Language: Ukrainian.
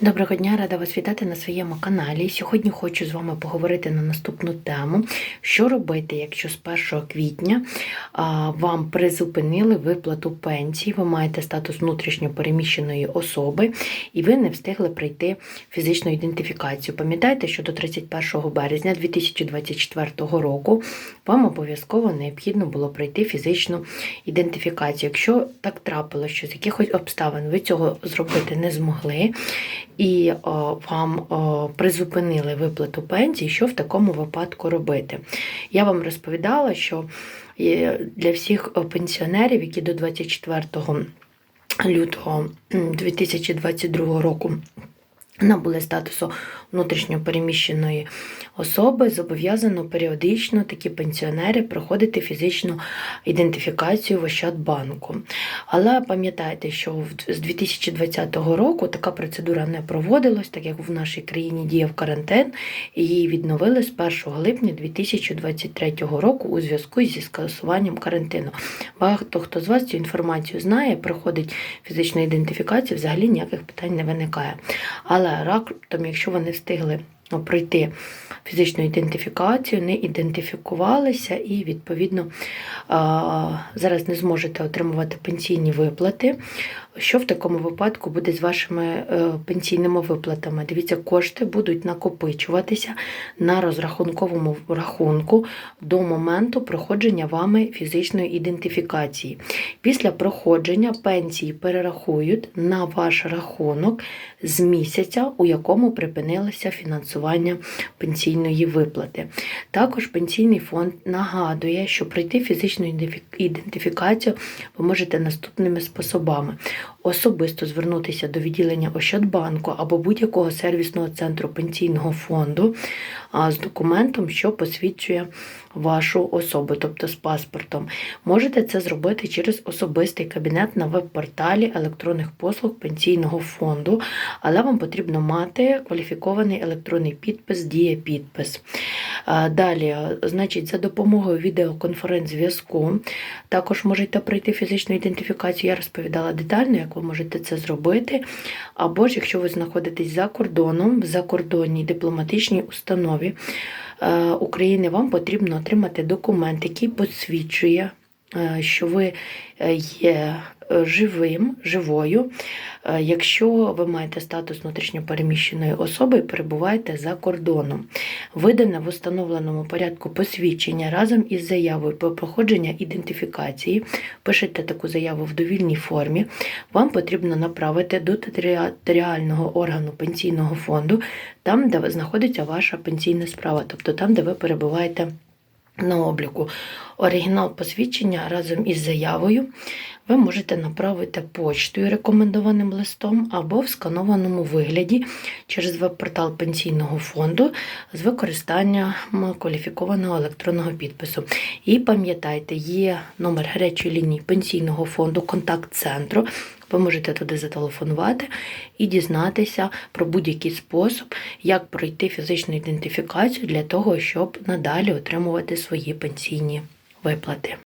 Доброго дня, рада вас вітати на своєму каналі. Сьогодні хочу з вами поговорити на наступну тему, що робити, якщо з 1 квітня вам призупинили виплату пенсії, ви маєте статус внутрішньо переміщеної особи і ви не встигли пройти фізичну ідентифікацію. Пам'ятайте, що до 31 березня 2024 року вам обов'язково необхідно було пройти фізичну ідентифікацію. Якщо так трапилося, що з якихось обставин ви цього зробити не змогли, і о, вам о, призупинили виплату пенсії, що в такому випадку робити? Я вам розповідала, що е, для всіх е, пенсіонерів, які до 24 лютого 2022 року набули статусу внутрішньо переміщеної особи, зобов'язано періодично такі пенсіонери проходити фізичну ідентифікацію в Ощадбанку. Але пам'ятайте, що з 2020 року така процедура не проводилась, так як в нашій країні діяв карантин, і її відновили з 1 липня 2023 року у зв'язку зі скасуванням карантину. Багато хто з вас цю інформацію знає, проходить фізичну ідентифікацію, взагалі ніяких питань не виникає. Але раптом, якщо вони встигли пройти фізичну ідентифікацію, не ідентифікувалися і, відповідно, зараз не зможете отримувати пенсійні виплати. Що в такому випадку буде з вашими е, пенсійними виплатами? Дивіться, кошти будуть накопичуватися на розрахунковому рахунку до моменту проходження вами фізичної ідентифікації. Після проходження пенсії перерахують на ваш рахунок з місяця, у якому припинилося фінансування пенсійної виплати. Також пенсійний фонд нагадує, що пройти фізичну ідентифікацію ви можете наступними способами: особисто звернутися до відділення Ощадбанку або будь-якого сервісного центру пенсійного фонду з документом, що посвідчує вашу особу, тобто з паспортом. Можете це зробити через особистий кабінет на веб-порталі електронних послуг пенсійного фонду, але вам потрібно мати кваліфікований електронний підпис, діє-підпис. Далі, значить, за допомогою відеоконференц-зв'язку також можете пройти фізичну ідентифікацію. Я розповідала детально, як ви можете це зробити. Або ж, якщо ви знаходитесь за кордоном, в закордонній дипломатичній установі е, України, вам потрібно отримати документ, який посвідчує, е, що ви е, є е, живим, живою, е, якщо ви маєте статус внутрішньопереміщеної особи і перебуваєте за кордоном. Видане в установленому порядку посвідчення разом із заявою про проходження ідентифікації. Пишете таку заяву в довільній формі. Вам потрібно направити до територіального органу пенсійного фонду, там, де знаходиться ваша пенсійна справа, тобто там, де ви перебуваєте на обліку. Оригінал посвідчення разом із заявою ви можете направити почтою рекомендованим листом або в сканованому вигляді через веб-портал пенсійного фонду з використанням кваліфікованого електронного підпису. І пам'ятайте, є номер гарячої лінії пенсійного фонду, контакт-центру. Ви можете туди зателефонувати і дізнатися про будь-який спосіб, як пройти фізичну ідентифікацію для того, щоб надалі отримувати свої пенсійні виплати.